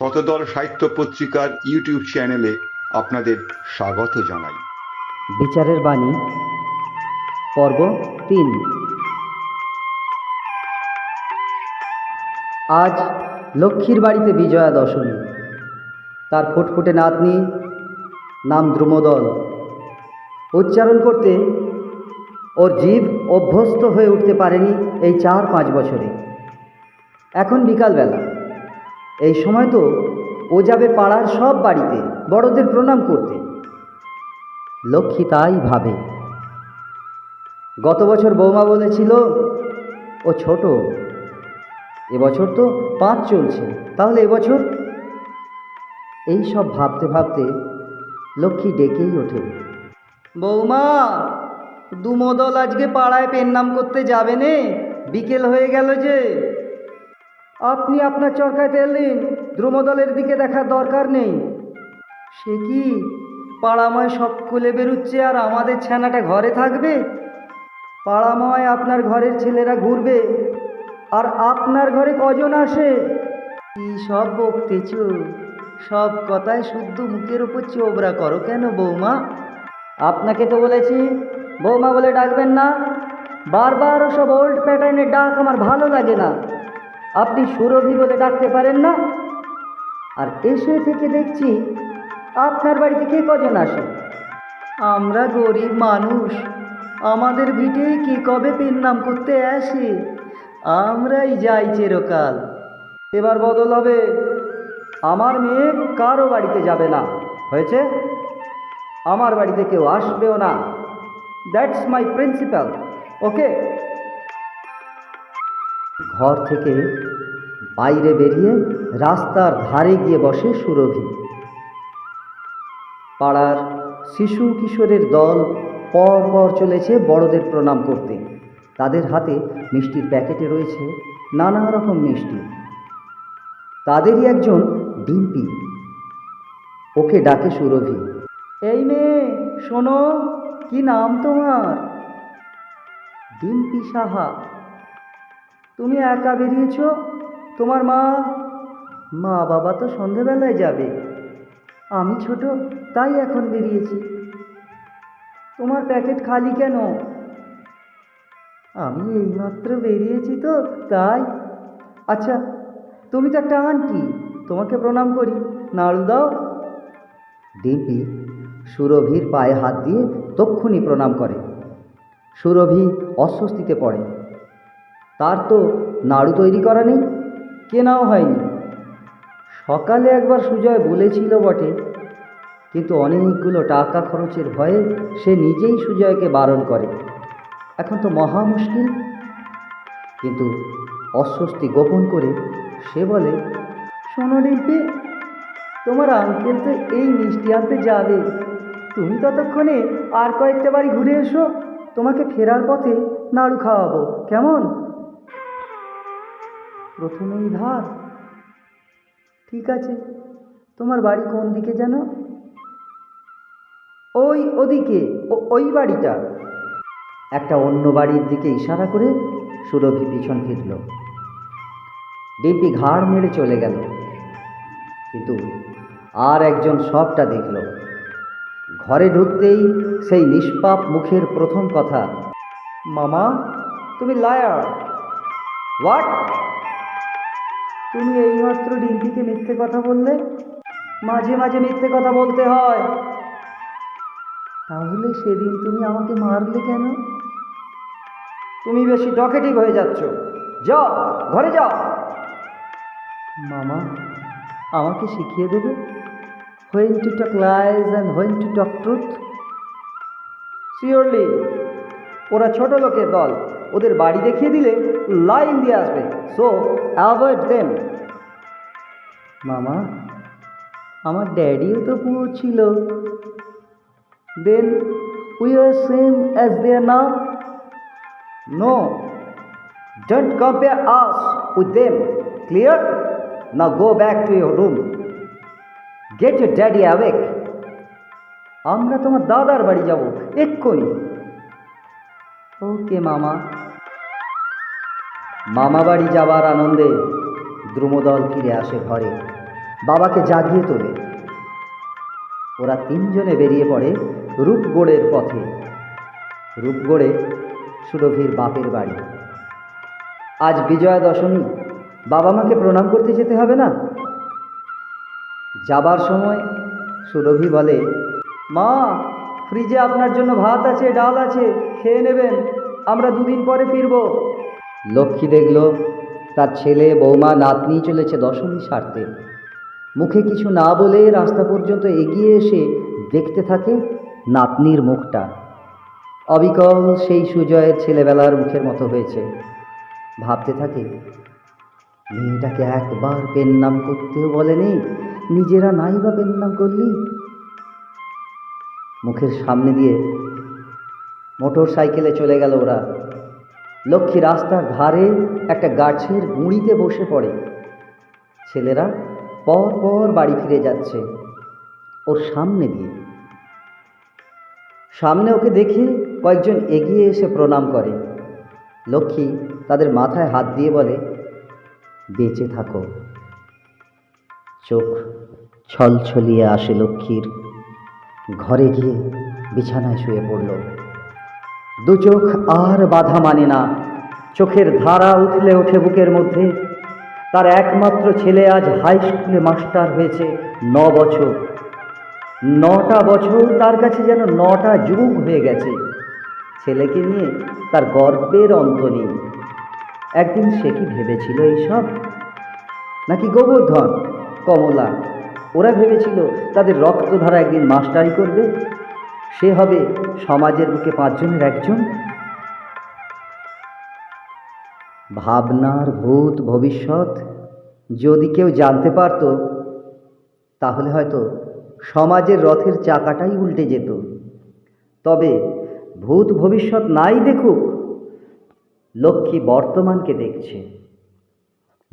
শতদল সাহিত্য পত্রিকার ইউটিউব চ্যানেলে আপনাদের স্বাগত জানাই। বিচারের বাণী, পর্ব তিন। আজ লক্ষ্মীর বাড়িতে বিজয়া দশমী। তার ফুটফুটে নাতনি নাম দ্রুমদল। উচ্চারণ করতে ওর জীব অভ্যস্ত হয়ে উঠতে পারেনি এই চার পাঁচ বছরে। এখন বিকালবেলা। এই সময় তো ও যাবে পাড়ার সব বাড়িতে, বড়দের প্রণাম করতে। লক্ষ্মী তাই ভাবে। গত বছর বৌমা বলেছিল, ও ছোট এবছর তো পাঁচ চলছে, তাহলে এবছর এই সব ভাবতে ভাবতে লক্ষ্মী ডেকেই ওঠে। বৌমা, দুমদল আজকে পাড়ায় পেন নাম করতে যাবে নে, বিকেল হয়ে গেল যে। আপনি আপনার চরকায় তেল দিন, দ্রুমদলের দিকে দেখার দরকার নেই। সে কি? পাড়াময় সকলে বেরুচ্ছে আর আমাদের ছানাটা ঘরে থাকবে? পাড়াময় আপনার ঘরের ছেলেরা ঘুরবে, আর আপনার ঘরে কজন আসে? কি সব বকতেছ? সব কথায় শুদ্ধ মুখের উপর চোবরা করো কেন বৌমা? আপনাকে তো বলেছি, বৌমা বলে ডাকবেন না। বারবার ওসব ওল্ড প্যাটার্নের ডাক আমার ভালো লাগে না। আপনি সুরভি বলে ডাকতে পারেন না? আর এসে থেকে দেখছি আপনার বাড়িতে কে কজন আসে? আমরা গরিব মানুষ। আমাদের ভিটেই কি কবে পেন নাম করতে আসে? আমরাই যাই চিরকাল। এবার বদল হবে। আমার মেয়ে কারও বাড়িতে যাবে না। হয়েছে? আমার বাড়িতে কেউ আসবেও না। দ্যাটস মাই প্রিন্সিপাল ওকে ঘর থেকে বাইরে বেরিয়ে রাস্তার ধারে গিয়ে বসে সুরভি। পাড়ার শিশু কিশোরের দল পর পর চলেছে বড়দের প্রণাম করতে। তাদের হাতে মিষ্টির প্যাকেটে রয়েছে নানা রকম মিষ্টি। তাদেরই একজন ডিম্পি। ওকে ডাকে সুরভি। এই মেয়ে, শোনো, কি নাম তোমার? ডিম্পি সাহা। তুমি একা বেরিয়েছ? তোমার মা মা বাবা তো সন্ধেবেলায় যাবে। আমি ছোট, তাই এখন বেরিয়েছি। তোমার প্যাকেট খালি কেন? আমি এইমাত্র বেরিয়েছি তো, তাই। আচ্ছা তুমি তো একটা আন্টি, তোমাকে প্রণাম করি। নাড়ু দাও। ডিম্পি সুরভির পায়ে হাত দিয়ে তক্ষুনি প্রণাম করে। সুরভি অস্বস্তিতে পড়ে। তার তো নাড়ু তৈরি করা নেই, কেনাও হয়নি। সকালে একবার সুজয় বলেছিল বটে, কিন্তু অনেকগুলো টাকা খরচের ভয়ে সে নিজেই সুজয়কে বারণ করে। এখন তো মহা মুশকিল। কিন্তু অস্বস্তি গোপন করে সে বলে, শোনো ডিম্পি, তোমার আঙ্কেল তো এই মিষ্টি আনতে যাবে। তুমি ততক্ষণে আর কয়েকটা বাড়ি ঘুরে এসো, তোমাকে ফেরার পথে নাড়ু খাওয়াবো। কেমন? প্রথমেই ধার। ঠিক আছে, তোমার বাড়ি কোন দিকে যেন ওই ওদিকে ওই বাড়িটা। একটা অন্য বাড়ির দিকে ইশারা করে সুরভি পিছন ফিরল। ডিম্পি ঘাড় মেরে চলে গেল। কিন্তু আর একজন সবটা দেখল। ঘরে ঢুকতেই সেই নিষ্পাপ মুখের প্রথম কথা, মামা, তুমি লায়ার। হোয়াট? তুমি এইমাত্র ডিম্পিকে মিথ্যে কথা বললে? মাঝে মাঝে মিথ্যে কথা বলতে হয়। তাহলে সেদিন তুমি আমাকে মারলে কেন? তুমি বেশি ডকেটিভ হয়ে যাচ্ছ। যাও, ঘরে যাও। মামা, আমাকে শিখিয়ে দেবে? When to talk lies and when to talk truth surely ওরা ছোট লোকের দল। ওদের বাড়ি দেখিয়ে দিলে লাইন দিয়ে আসবে। সো অ্যাভয়েড দেম মামা, আমার ড্যাডিও তো পুরো ছিল। Then we are same as they are now no don't compare us with them clear now go back to your room get your daddy awake আমরা তোমার দাদার বাড়ি যাব, এক্ষুনি। ওকে, মামা। মামা বাড়ি যাবার আনন্দে দ্রুমদল ফিরে আসে ঘরে। বাবাকে জাগিয়ে তোলে। ওরা তিনজনে বেরিয়ে পড়ে রূপগড়ের পথে। রূপগড়ে সুরভির বাপের বাড়ি। আজ বিজয়া দশমী বাবা মাকে প্রণাম করতে যেতে হবে না? যাবার সময় সুরভি বলে, মা ফ্রিজে আপনার জন্য ভাত আছে, ডাল আছে, খেয়ে নেবেন, আমরা দুদিন পরে ফিরব। লক্ষ্মী দেখল, তার ছেলে, বৌমা, নাতনি চলেছে দশমী সারতে মুখে কিছু না বলে রাস্তা পর্যন্ত এগিয়ে এসে দেখতে থাকে নাতনির মুখটা। অবিকল সেই সুজয়ের ছেলেবেলার মুখের মতো হয়েছে। ভাবতে থাকে, মেয়েটাকে একবার পেন নাম করতেও বলেনি, নিজেরা নাই বা পেন নাম করলি? মুখের সামনে দিয়ে মোটর সাইকেলে চলে গেল ওরা। লক্ষ্মী রাস্তার ধারে একটা গাছের গুঁড়িতে বসে পড়ে। ছেলেরা পর পর বাড়ি ফিরে যাচ্ছে ওর সামনে দিয়ে। সামনে ওকে দেখে কয়েকজন এগিয়ে এসে প্রণাম করে। লক্ষ্মী তাদের মাথায় হাত দিয়ে বলে, বেঁচে থাকো। চোখ ছলছলিয়ে আসে লক্ষ্মীর ঘরে গিয়ে বিছানায় শুয়ে পড়ল। দু চোখ আর বাধা মানে না। চোখের ধারা উঠলে ওঠে বুকের মধ্যে। তার একমাত্র ছেলে আজ হাই স্কুলে মাস্টার হয়েছে ন বছর। নটা বছর তার কাছে যেন নটা যুগ হয়ে গেছে। ছেলেকে নিয়ে তার গর্বের অন্ত নেই। একদিন সে কি ভেবেছিল এইসব? নাকি গোবর্ধন, কমলা ওরা ভেবেছিল তাদের রক্তধারা একদিন মাস্টারি করবে। সে হবে সমাজের বুকে পাঁচজনের একজন। ভাবনার ভূত ভবিষ্যৎ। যদি কেউ জানতে পারত, তাহলে হয়তো সমাজের রথের চাকাটাই উল্টে যেত। তবে ভূত ভবিষ্যৎ নাই দেখুক, লক্ষ্মী বর্তমানকে দেখছে।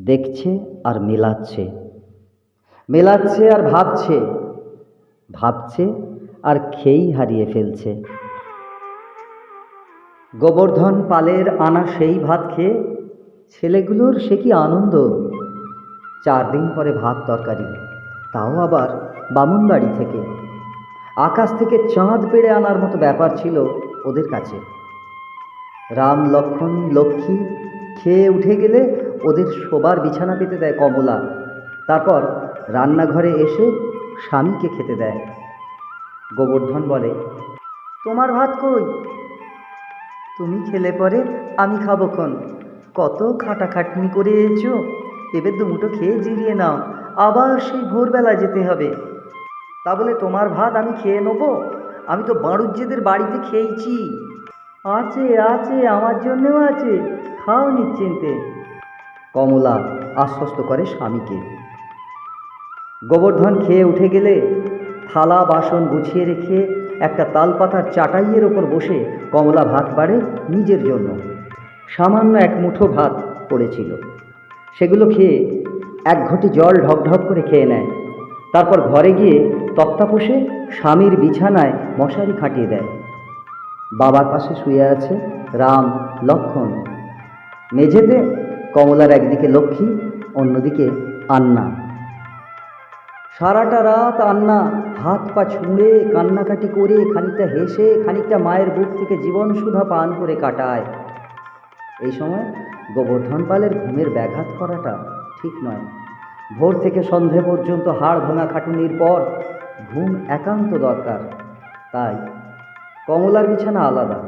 দেখছে আর মেলাচ্ছে। মেলাচ্ছে আর ভাবছে ভাবছে আর খেই হারিয়ে ফেলছে। গোবর্ধন পালের আনা সেই ভাত খেয়ে, ছেলেগুলোর সে কি আনন্দ? চার দিন পরে ভাত তরকারি, তাও আবার বামুন বাড়ি থেকে। আকাশ থেকে চাঁদ পেড়ে আনার মতো ব্যাপার ছিল ওদের কাছে। রাম, লক্ষণ, লক্ষ্মী খেয়ে উঠে গেলে ওদের শোবার বিছানা পেতে দেয় কমলা। তারপর রান্নাঘরে এসে স্বামীকে খেতে দেয়। গোবর্ধন বলে, তোমার ভাত কই? তুমি খেলে পরে আমি খাব ক্ষণ কত খাটাখাটনি করে এসো এবার দুমুটো খেয়ে জিরিয়ে নাও। আবার সেই ভোরবেলা যেতে হবে। তা বলে, তোমার ভাত আমি খেয়ে নেব? আমি তো বাঁড়ুজ্যেদের বাড়িতে খেয়েছি। আছে আছে, আমার জন্যেও আছে। খাও নিশ্চিন্তে কমলা আশ্বস্ত করে স্বামীকে। গোবর্ধন খেয়ে উঠে গেলে থালা, বাসন গুছিয়ে রেখে একটা তালপাতার চাটাইয়ের ওপর বসে কমলা ভাত বাড়ে নিজের জন্য। সামান্য এক মুঠো ভাত পড়েছিল। সেগুলো খেয়ে এক ঘটি জল ঢকঢক করে খেয়ে নেয়। তারপর ঘরে গিয়ে তক্তাপোষে স্বামীর বিছানায় মশারি খাটিয়ে দেয়। বাবার পাশে শুয়ে আছে রাম, লক্ষণ। মেঝেতে কমলার একদিকে লক্ষ্মী, অন্যদিকে আন্না। সারাটা রাত আন্না হাত পা ছুঁড়ে, কান্নাকাটি করে, খানিকটা হেসে, খানিকটা মায়ের বুক থেকে জীবন সুধা পান করে কাটায়। এই সময় গোবর্ধন পালের ঘুমের ব্যাঘাত করাটা ঠিক নয়। ভোর থেকে সন্ধে পর্যন্ত হাড় ভাঙা খাটুনির পর ঘুম একান্ত দরকার। তাই কমলার বিছানা আলাদা।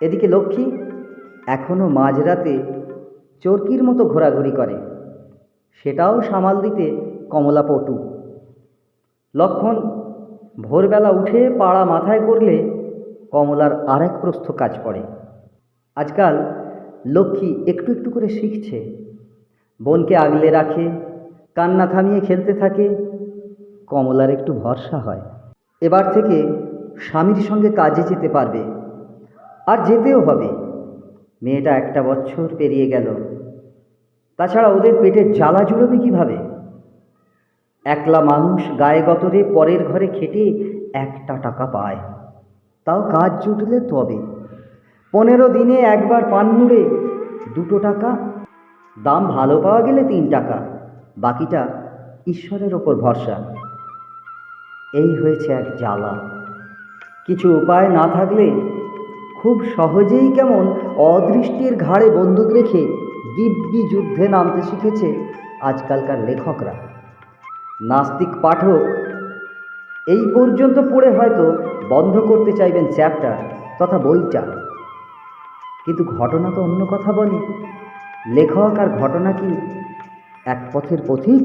এদিকে লক্ষ্মী এখনও মাঝরাতে চরকির মতো ঘোরাঘুরি করে। সেটাও সামাল দিতে কমলা পটু লক্ষণ, ভোরবেলা উঠে পাড়া মাথায় করলে কমলার আরেক প্রস্থ কাজ পড়ে আজকাল লক্ষ্মী একটু একটু করে শিখছে। বোনকে আগলে রাখে, কান্না থামিয়ে খেলতে থাকে, কমলার একটু ভরসা হয়। এবার থেকে স্বামীর সঙ্গে কাজে যেতে পারবে। আর যেতেও হবে। মেয়েটা একটা বছর পেরিয়ে গেল। তাছাড়া ওদের পেটে জ্বালা জুড়বে কীভাবে? একলা মানুষ গায়ে গতরে পরের ঘরে খেটে একটা টাকা পায়। তাও কাজ জুটলে তবে। পনেরো দিনে একবার পান মুড়ে, দুটো টাকা, দাম ভালো পাওয়া গেলে তিন টাকা, বাকিটা ঈশ্বরের ওপর ভরসা। এই হয়েছে এক জ্বালা। কিছু উপায় না থাকলে খুব সহজেই কেমন অদৃষ্টির ঘাড়ে বন্দুক রেখে দিব্যি যুদ্ধে নামতে শিখেছে আজকালকার লেখকরা। নাস্তিক পাঠক, এই পর্যন্ত পড়ে হয়তো বন্ধ করতে চাইবেন চ্যাপ্টার তথা বইটা। কিন্তু ঘটনা তো অন্য কথা বলে। লেখক আর ঘটনা কি এক পথের পথিক?